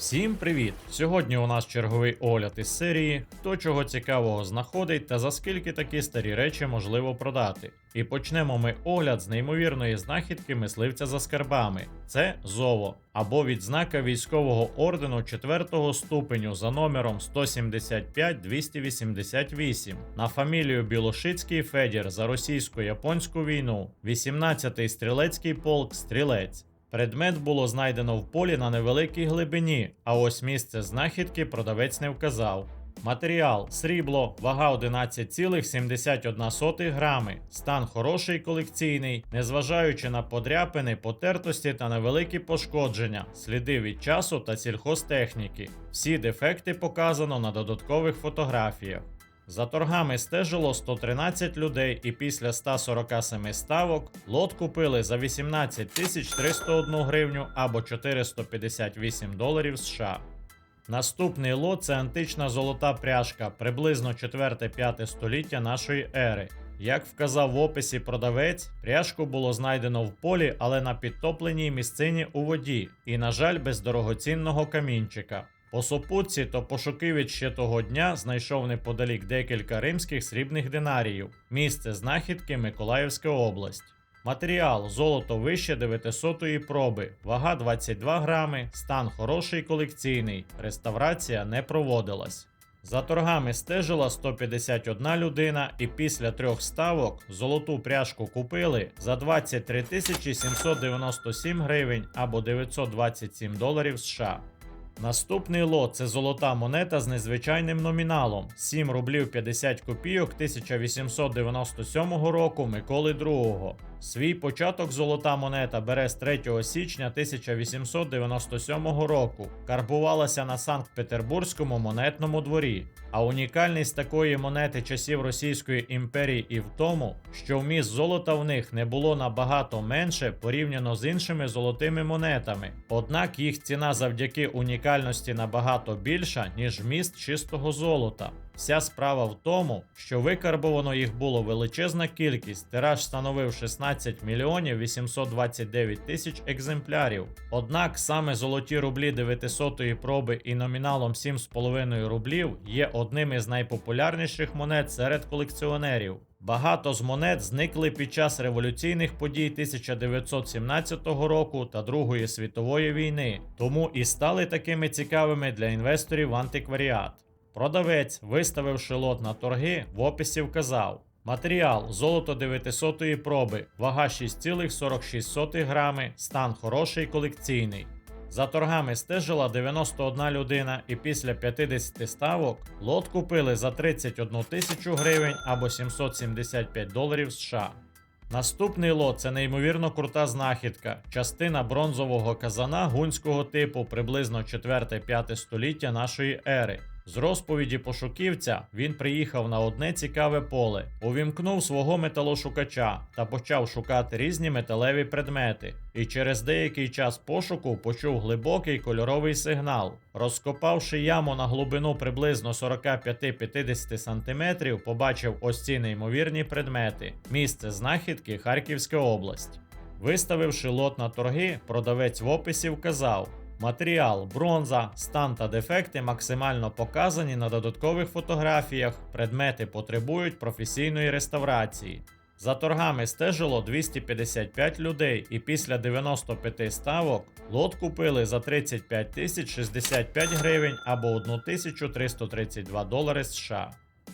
Всім привіт! Сьогодні у нас черговий огляд із серії Хто чого цікавого знаходить та за скільки такі старі речі можливо продати. І почнемо ми огляд з неймовірної знахідки мисливця за скарбами. Це зово або відзнака військового ордену 4 ступеню за номером 175 288 на фамілію Білошицький Федір за російсько-японську війну, 18-й стрілецький полк Стрілець. Предмет було знайдено в полі на невеликій глибині, а ось місце знахідки продавець не вказав. Матеріал срібло, вага 11,71 грами, стан хороший колекційний, незважаючи на подряпини, потертості та невеликі пошкодження, сліди від часу та сільхозтехніки. Всі дефекти показано на додаткових фотографіях. За торгами стежило 113 людей, і після 147 ставок лот купили за 18 301 гривню або 458 доларів США. Наступний лот це антична золота пряжка, приблизно 4-5 століття нашої ери. Як вказав в описі продавець, пряжку було знайдено в полі, але на підтопленій місцині у воді, і, на жаль, без дорогоцінного камінчика. По супутці то пошукивець ще того дня знайшов неподалік декілька римських срібних динаріїв. Місце знахідки Миколаївська область. Матеріал золото вище 900-ї проби, вага 22 грами, стан хороший колекційний, реставрація не проводилась. За торгами стежила 151 людина, і після трьох ставок золоту пряжку купили за 23 797 гривень або 927 доларів США. Наступний лот це золота монета з незвичайним номіналом 7 рублів 50 копійок 1897 року Миколи II. Свій початок золота монета бере з 3 січня 1897 року. Карбувалася на Санкт-Петербурзькому монетному дворі. А унікальність такої монети часів Російської імперії і в тому, що вміст золота в них не було набагато менше порівняно з іншими золотими монетами. Однак їх ціна завдяки унікальності набагато більша, ніж вміст чистого золота. Вся справа в тому, що викарбовано їх було величезна кількість, тираж становив 16 мільйонів 829 тисяч екземплярів. Однак саме золоті рублі 900-ї проби і номіналом 7,5 рублів є одним із найпопулярніших монет серед колекціонерів. Багато з монет зникли під час революційних подій 1917 року та Другої світової війни, тому і стали такими цікавими для інвесторів в антикваріат. Продавець, виставивши лот на торги, в описі вказав: матеріал золото 900-ї проби, вага 6,46 грами, стан хороший колекційний. За торгами стежила 91 людина, і після 50 ставок лот купили за 31 тисячу гривень або 775 доларів США. Наступний лот це неймовірно крута знахідка, частина бронзового казана гунського типу приблизно 4-5 століття нашої ери. З розповіді пошуківця він приїхав на одне цікаве поле, увімкнув свого металошукача та почав шукати різні металеві предмети. І через деякий час пошуку почув глибокий кольоровий сигнал. Розкопавши яму на глибину приблизно 45-50 см, побачив ось ці неймовірні предмети. Місце знахідки Харківська область. Виставивши лот на торги, продавець в описі вказав. Матеріал, бронза, стан та дефекти максимально показані на додаткових фотографіях. Предмети потребують професійної реставрації. За торгами стежило 255 людей, і після 95 ставок лот купили за 35 тисяч 65 гривень або 1332 долари США.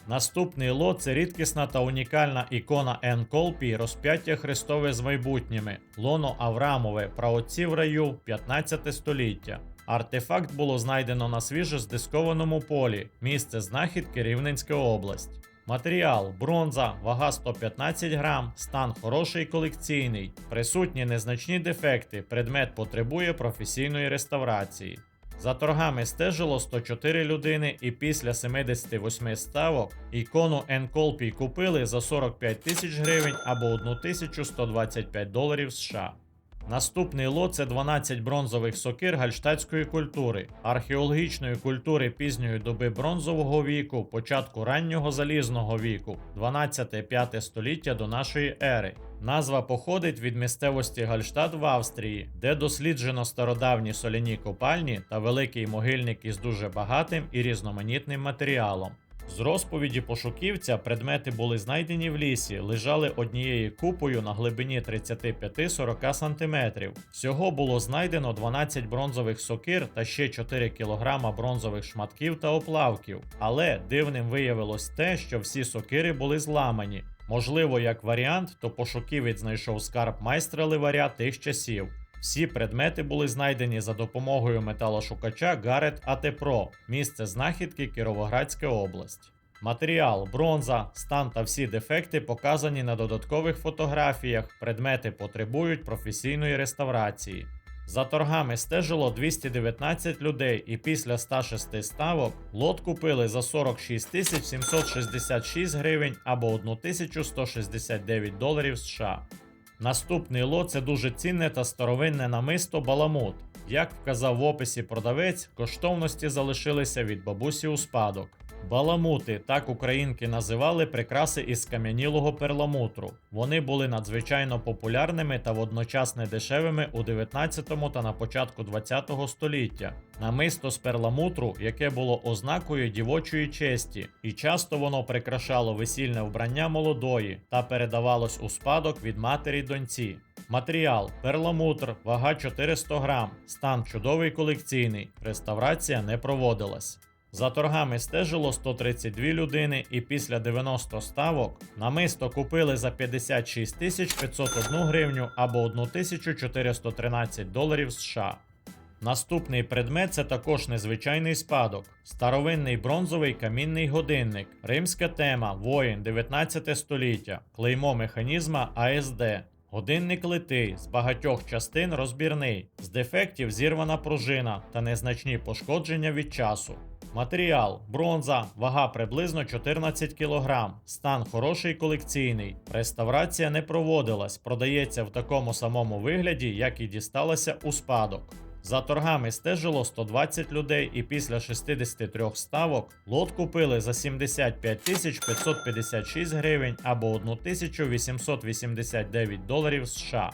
Наступний лот це рідкісна та унікальна ікона Ен Колпі розп'яття Христове з майбутніми, лоно Аврамове, праотці в раю 15 століття. Артефакт було знайдено на свіжо здискованому полі, місце знахідки Рівненська область. Матеріал бронза, вага 115 грам, стан хороший колекційний, присутні незначні дефекти, предмет потребує професійної реставрації. За торгами стежило 104 людини, і після 78 ставок ікону Енколпій купили за 45 тисяч гривень або 1125 доларів США. Наступний лот це 12 бронзових сокир гальштатської культури, археологічної культури пізньої доби бронзового віку, початку раннього залізного віку, 12-5 століття до нашої ери. Назва походить від місцевості Гальштадт в Австрії, де досліджено стародавні соляні копальні та великий могильник із дуже багатим і різноманітним матеріалом. З розповіді пошуківця предмети були знайдені в лісі, лежали однією купою на глибині 35-40 см. Всього було знайдено 12 бронзових сокир та ще 4 кг бронзових шматків та оплавків. Але дивним виявилось те, що всі сокири були зламані. Можливо, як варіант, то пошуківець знайшов скарб майстра ливаря тих часів. Всі предмети були знайдені за допомогою металошукача Гарет АТ Про, місце знахідки Кіровоградська область. Матеріал, бронза, стан та всі дефекти показані на додаткових фотографіях. Предмети потребують професійної реставрації. За торгами стежило 219 людей, і після 106 ставок лот купили за 46 766 гривень або 1169 доларів США. Наступний лот це дуже цінне та старовинне намисто Баламут. Як вказав в описі продавець, коштовності залишилися від бабусі у спадок. Баламути, так українки називали прикраси із кам'янілого перламутру. Вони були надзвичайно популярними та водночас недешевими у 19 та на початку 20 століття. Намисто з перламутру, яке було ознакою дівочої честі, і часто воно прикрашало весільне вбрання молодої та передавалось у спадок від матері доньці. Матеріал перламутр, вага 400 грам, стан чудовий колекційний, реставрація не проводилась. За торгами стежило 132 людини, і після 90 ставок намисто купили за 56 тисяч 501 гривню або 1413 доларів США. Наступний предмет це також незвичайний спадок, старовинний бронзовий камінний годинник, римська тема, воїн 19 століття, клеймо механізма АСД. Годинник литий, з багатьох частин розбірний, з дефектів зірвана пружина та незначні пошкодження від часу. Матеріал бронза, вага приблизно 14 кг, стан хороший колекційний. Реставрація не проводилась, продається в такому самому вигляді, як і дісталася у спадок. За торгами стежило 120 людей, і після 63 ставок лот купили за 75 тисяч 556 гривень або 1889 доларів США.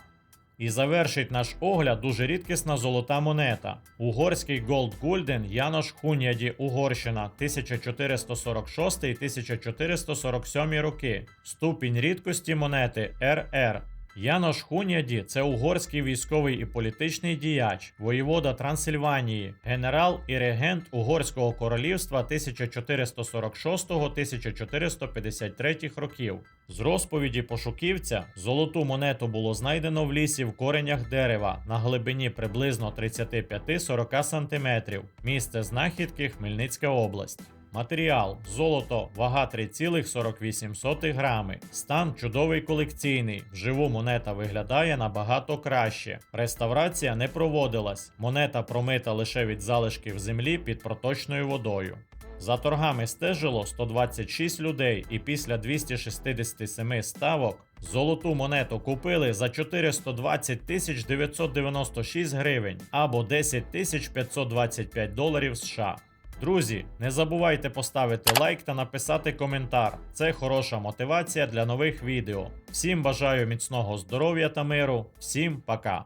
І завершить наш огляд дуже рідкісна золота монета. Угорський Gold Gulden Янош Хун'яді Угорщина 1446-1447 роки. Ступінь рідкості монети РР. Янош Хуняді це угорський військовий і політичний діяч, воєвода Трансильванії, генерал і регент Угорського королівства 1446-1453 років. З розповіді пошуківця золоту монету було знайдено в лісі в коренях дерева на глибині приблизно 35-40 см. Місце знахідки Хмельницька область. Матеріал золото, вага 3,48 грами. Стан чудовий колекційний. Вживу монета виглядає набагато краще. Реставрація не проводилась. Монета промита лише від залишків землі під проточною водою. За торгами стежило 126 людей, і після 267 ставок золоту монету купили за 420 тисяч 996 гривень або 10 тисяч 525 доларів США. Друзі, не забувайте поставити лайк та написати коментар. Це хороша мотивація для нових відео. Всім бажаю міцного здоров'я та миру. Всім пока!